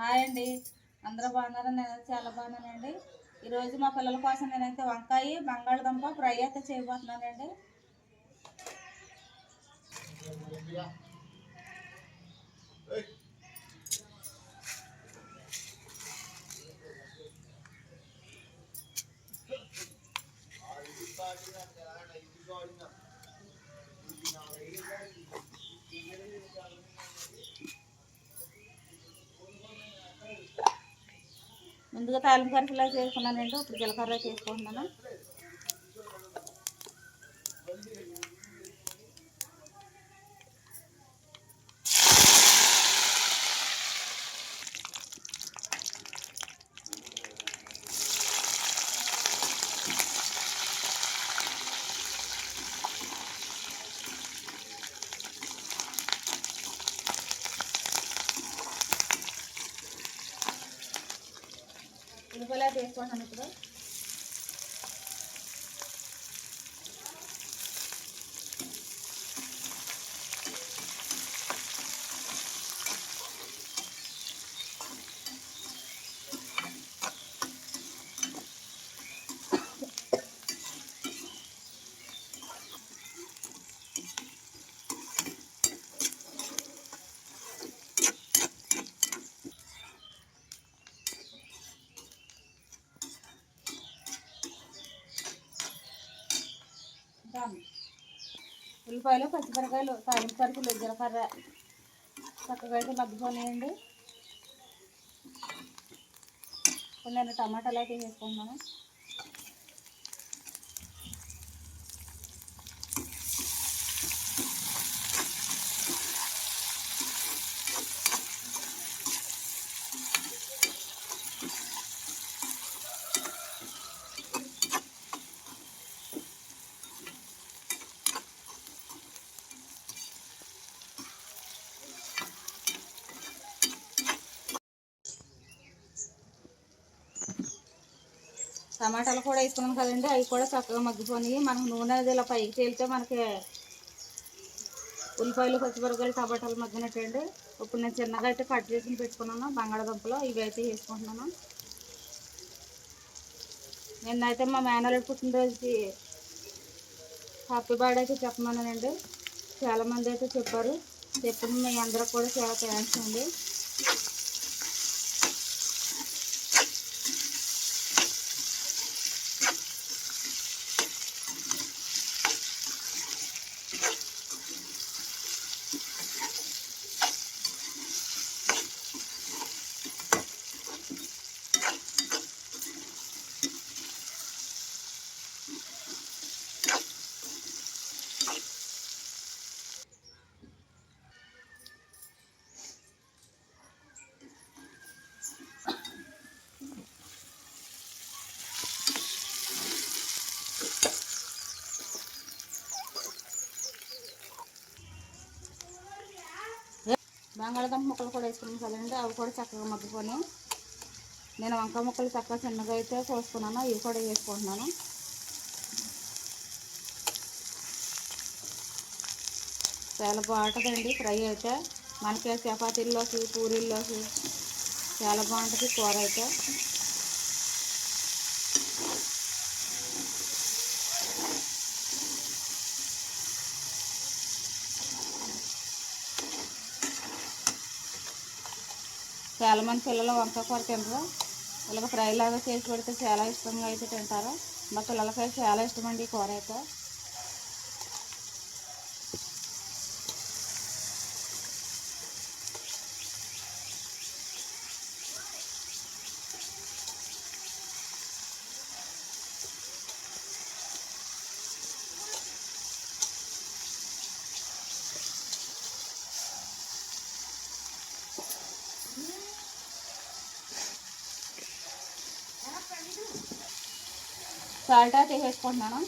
Hi అండి. అందరూ బాగున్నారా? నేను చాలా బాగున్నానండి. ఈరోజు మా పిల్లల కోసం నేనైతే వంకాయ బంగాళదుంప ఫ్రై అయితే చేయబోతున్నానండి. ముందుగా తాలింపు కరిపిలా చేసుకున్నానండి ఇప్పుడు జీలకర్ర చేసుకుంటున్నాను. ఉల్లిపాయలు అయితే ఇప్పుడు ఉల్లిపాయలు పచ్చిమిరకాయలు తాలింపు సరుకులు జీలకర్ర చక్కగా అయితే మగ్గిపోలేయండి ఇప్పుడు నేను టమాటాలు అయితే వేసుకుంటున్నాను. టమాటాలు కూడా వేసుకున్నాం కదండి అవి కూడా చక్కగా మగ్గిపోయి మనకు నూనె అది ఇలా పైకి తేలితే మనకి ఉల్లిపాయలు పచ్చిమిరపకాయలు టమాటాలు మగ్గినట్టండి. ఇప్పుడు నేను చిన్నగా అయితే కట్ చేసి పెట్టుకున్నాను బంగాళదుంపలు. ఇవి అయితే వేసుకుంటున్నాను. నిన్నైతే మా మేనల్లుడి పుట్టినరోజుకి హ్యాపీ బర్త్డే అయితే చెప్పమన్నానండి. చాలామంది అయితే చెప్పారు. చెప్పిన మీ అందరికి కూడా చాలా థ్యాంక్స్ అండి. బంగాళదుంప ముక్కలు కూడా వేసుకున్నాం కదండి అవి కూడా చక్కగా మగ్గుకొని నేను వంకాయ ముక్కలు చక్కగా చిన్నగా అయితే కోసుకున్నాను ఇవి కూడా వేసుకుంటున్నాను. చాలా బాగుంటుందండి ఫ్రై అయితే. మనకి చపాతీల్లోకి పూరీల్లోకి చాలా బాగుంటుంది కూర అయితే. చాలా మంది పిల్లలు వంకాయ కూర తినరు. ఇలాగ ఫ్రై లాగా చేసి పెడితే చాలా ఇష్టంగా అయితే తింటారు. మా పిల్లలకి చాలా ఇష్టమండి ఈ కూర అయితే. సాల్ట్ అయితే వేసుకుంటున్నాను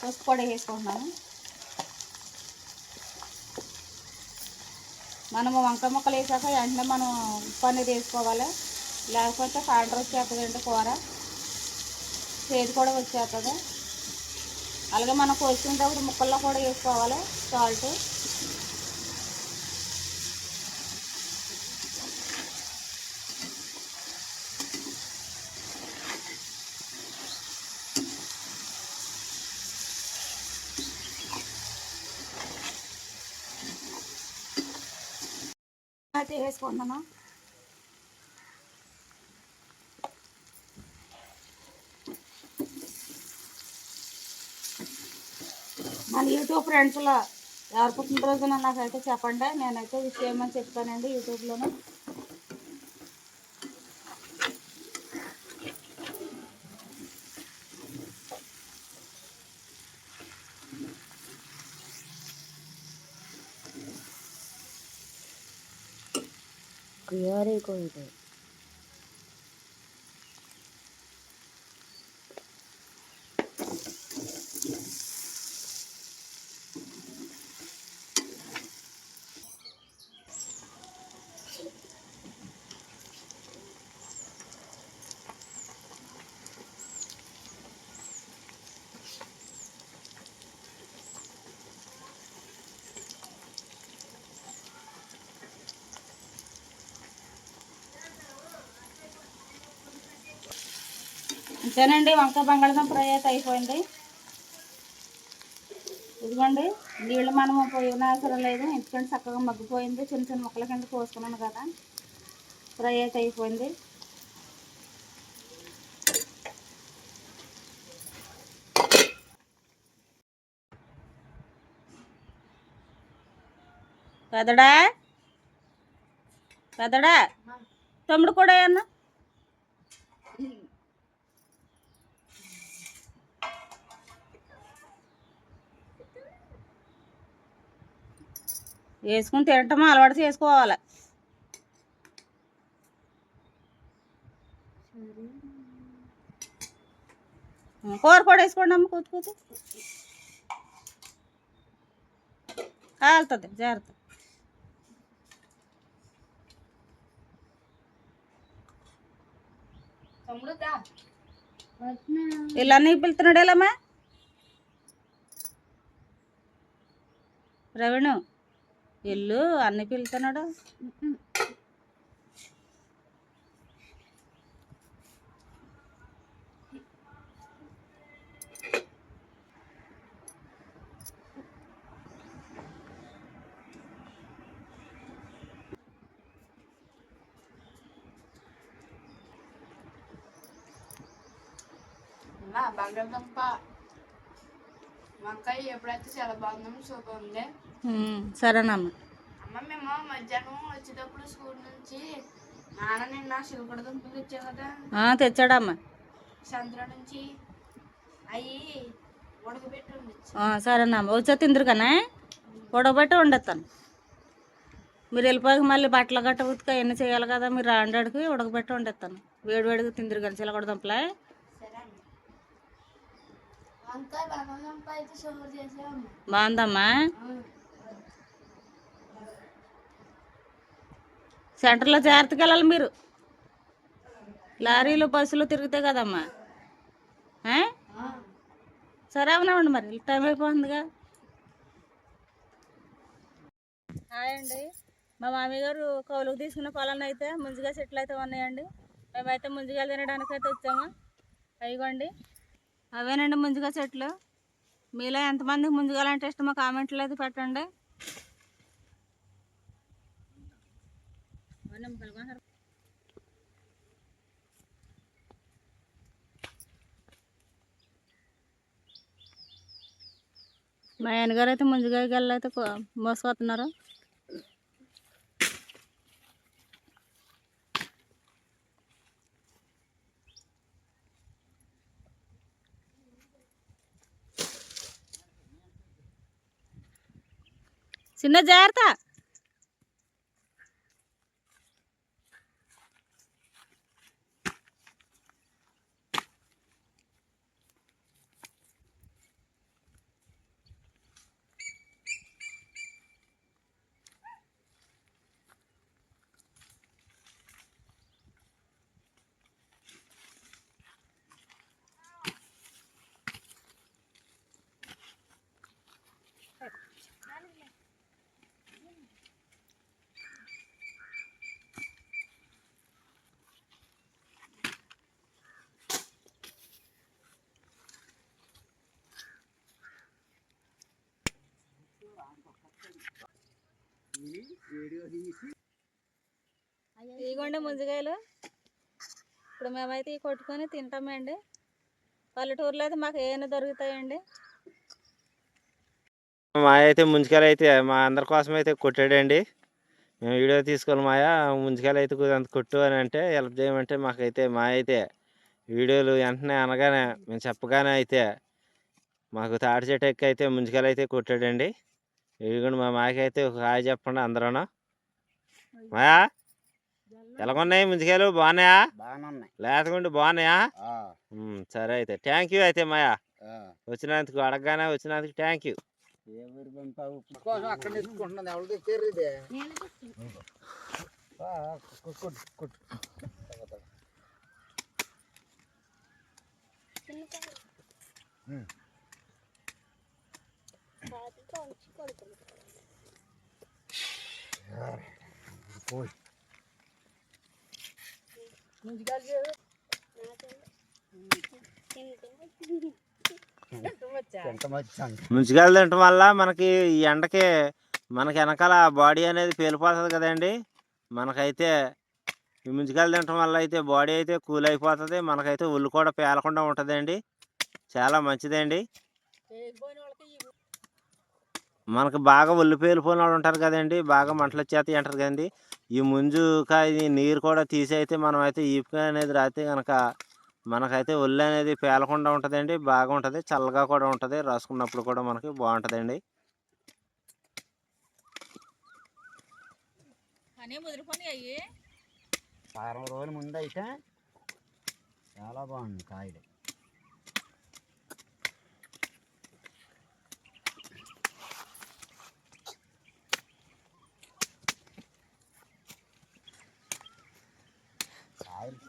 పసుపు కూడా వేసుకుంటున్నాను. మనము వంకాయ ముక్కలు వేసాక వెంటనే మనం పన్నీర్ వేసుకోవాలి. లేకపోతే కాండ్ర వచ్చేస్తుందండి కూర. చేతి కూడా వచ్చేస్తుంది. అలాగే మనం కోసుకునేటప్పుడు ముక్కల్లో కూడా వేసుకోవాలి. సాల్ట్ అయితే వేసుకుంటున్నాను మన యూట్యూబ్ ఫ్రెండ్స్లో ఎవరు పుట్టినరోజున నాకైతే చెప్పండి నేనైతే విష్ చేయమని చెప్తానండి యూట్యూబ్లోనే Kuyari ko ito. అంతేనండి వంకాయ బంగాళదుంప ఫ్రై అయితే అయిపోయింది. ఇదిగోండి నీళ్ళు మనం పోయిన అవసరం లేదు. ఎందుకంటే చక్కగా మగ్గిపోయింది. చిన్న చిన్న ముక్కల కింద కోసుకున్నాను కదా. ఫ్రై అయితే అయిపోయింది. పెదడా పెదడా తమ్ముడు కూడా అన్నా వేసుకుని తినటం అలవాటు చేసుకోవాలి. కూర కూడా వేసుకోండి అమ్మ కూతు కూతు. కాలుతుంది జాగ్రత్త ఇలా అన్నీ పిలుతున్నాడు ఎలామా ఇల్లు అన్ని పిలుతున్నాడు. బంగాళదుంప వంకాయ ఎప్పుడైతే చాలా బాగుందో సూపర్ ఉంది. సరేనమ్మా. అమ్మ మేము మధ్యాహ్నం వచ్చేటప్పుడు స్కూల్ నుంచి నాన్న నిన్న చిలకడ దుంపలు తెచ్చా కదా. తెచ్చాడమ్మా. సంద్ర నుంచి అవి ఉడకబెట్టి ఉండొచ్చు సరేనమ్మా. వచ్చే తిందురు కానీ ఉడకబెట్టి వండేస్తాను మీరు వెళ్ళిపోయాక మళ్ళీ బట్టలు గట్ట ఉతిక ఎన్ని చేయాలి కదా మీరు రాండాడికి ఉడకబెట్టి వండేస్తాను వేడి వేడిగా తిందురు కానీ చిలకడ దుంపలే. బాగుందమ్మా? సెంటర్లో జాగ్రత్తగా వెళ్ళాలి మీరు. లారీలు బస్సులు తిరుగుతాయి కదమ్మా. సరే అవునామండి మరి. టైం అయిపోతుందిగా. హాయ్ అండి. మా మామయ్య గారు కౌలుకు తీసుకున్న పొలాన్ని అయితే ముందుగా చెట్లు అయితే ఉన్నాయండి. మేమైతే ముందుగా తినడానికి అయితే వచ్చాము. అయ్యండి అవేనండి ముందుగా చెట్లు. మీలో ఎంతమందికి ముందుగా అంటే ఇష్టమో కామెంట్లు అయితే పెట్టండి. మా ఆయనగారు అయితే ముందుగా అయితే మోసుకొస్తున్నారు చిన్న జాగ్రత్త! ఇదిగోండి ముంజకాయలు. ఇప్పుడు మేమైతే ఇవి కొట్టుకొని తింటామండి. పల్లెటూరులో అయితే మాకు ఏమైనా దొరుకుతాయండి. మా అయితే ముంజకాయలు అయితే మా అందరి కోసం అయితే కొట్టాడండి. మేము వీడియో తీసుకోవాలి మాయా ముంజకాయలు అయితే కొద్దిగా అంత కొట్టు అని అంటే హెల్ప్ చేయమంటే మాకైతే మా అయితే వీడియోలు వెంటనే అనగానే మేము చెప్పగానే అయితే మాకు తాటి చెట్టు ఎక్కి అయితే ముంజకాయలు అయితే కొట్టాడండి. ఇదిగోండి మా మాకైతే ఒక హాయ్ చెప్పండి అందరూ మాయా? ఎలాగున్నాయి ముంజికాయలు బాగున్నాయా? లేతగుండి బాగున్నాయా? సరే అయితే. థ్యాంక్ యూ అయితే మాయా. వచ్చినందుకు అడగగానే వచ్చినందుకు థ్యాంక్ యూ ఊరు పంపావు? కోసం అక్కడ నెట్టుకుంటున్నది ఎవరు తెచ్చారు ఇది ఆ, కొట్టు, కొట్టు, కొట్టు. ఉమ్. పోయి. ఎంత మచ్చాను తినటం వల్ల మనకి ఈ ఎండకి మనకి వెనకాల బాడీ అనేది పేలిపోతుంది కదండి. మనకైతే ఈ ముంచుకాయలు తినటం వల్ల అయితే బాడీ అయితే కూల్ అయిపోతుంది. మనకైతే ఒళ్ళు కూడా పేలకుండా ఉంటుందండి. చాలా మంచిదండి. మనకు బాగా ఒళ్ళు పేలిపోయిన వాళ్ళు ఉంటారు కదండి బాగా మంటలు వచ్చేస్తాయి అంటారు కదండి. ఈ ముంజుకాయ నీరు కూడా తీసి అయితే మనం అయితే ఈపుకాయ అనేది రాస్తే కనుక మనకైతే ఒళ్ళు అనేది పేలకుండా ఉంటుందండి బాగా ఉంటుంది చల్లగా కూడా ఉంటుంది రాసుకున్నప్పుడు కూడా మనకి బాగుంటుందండి. వారం రోజుల ముందు అయితే చాలా బాగుంది కాయలు కాయలు తెలిసిపోద్ది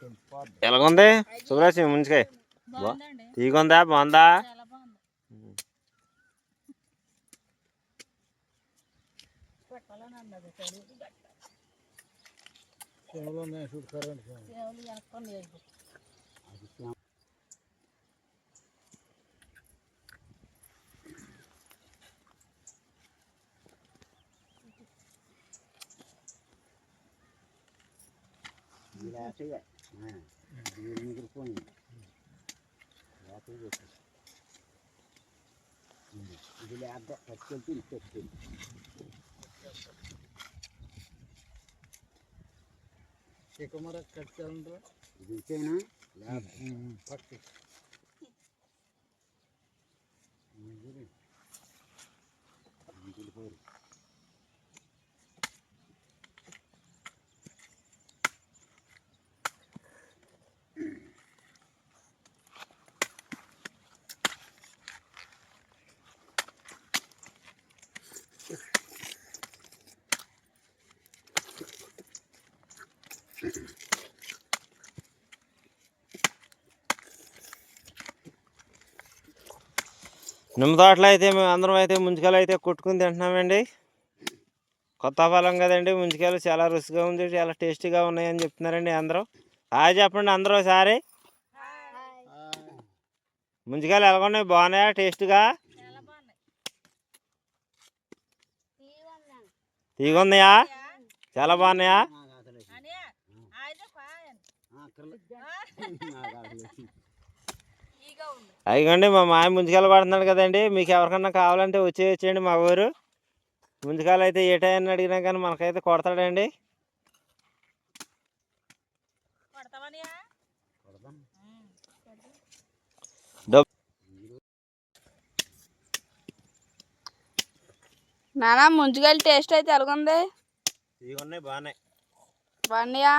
ఎలాగుంది? శుభ్రాజ్ ముంచుకాయ తీగుందా బాగుందా చాలా బాగుంది? పట్టాలని అన్నది микрофоне. ഇതിൽ അത് പച്ചത്തിൽ തെറ്റും ചെക്കുമറ കച്ചറുണ്ടോ ഇത് ഇച്ചാണ് പട്ടി ഇതിൽ പോരും నిమ్మ తోటలో అయితే మేము అందరం అయితే ముంచుకాయలు అయితే కొట్టుకుని తింటున్నామండి. కొత్త ఫలం కదండి ముంచుకాయలు చాలా రుచిగా ఉంది చాలా టేస్టీగా ఉన్నాయని చెప్తున్నారండి అందరూ. హాయ్ చెప్పండి అందరూ ఒకసారి. ముంచుకాయలు ఎలాగున్నాయి బాగున్నాయా? టేస్ట్గా? తీగున్నాయా చాలా బాగున్నాయా నాకు ఆకలేసి. అనియా అయితే పాయన్. ఆ, అయ్యండి మా మాయ ముంచుకాయలు పడుతున్నాడు కదండి. మీకు ఎవరికన్నా కావాలంటే వచ్చి వచ్చేయండి మా ఊరు. ముంచుకాయలు అయితే ఏ టైం అడిగినా కానీ మనకైతే కొడతాడండి. నానా ముంచుకాయలు టేస్ట్ అయితే ఎలాగుంది? ఇవి ఉన్నాయి బాగున్నాయి. బాగున్నాయా?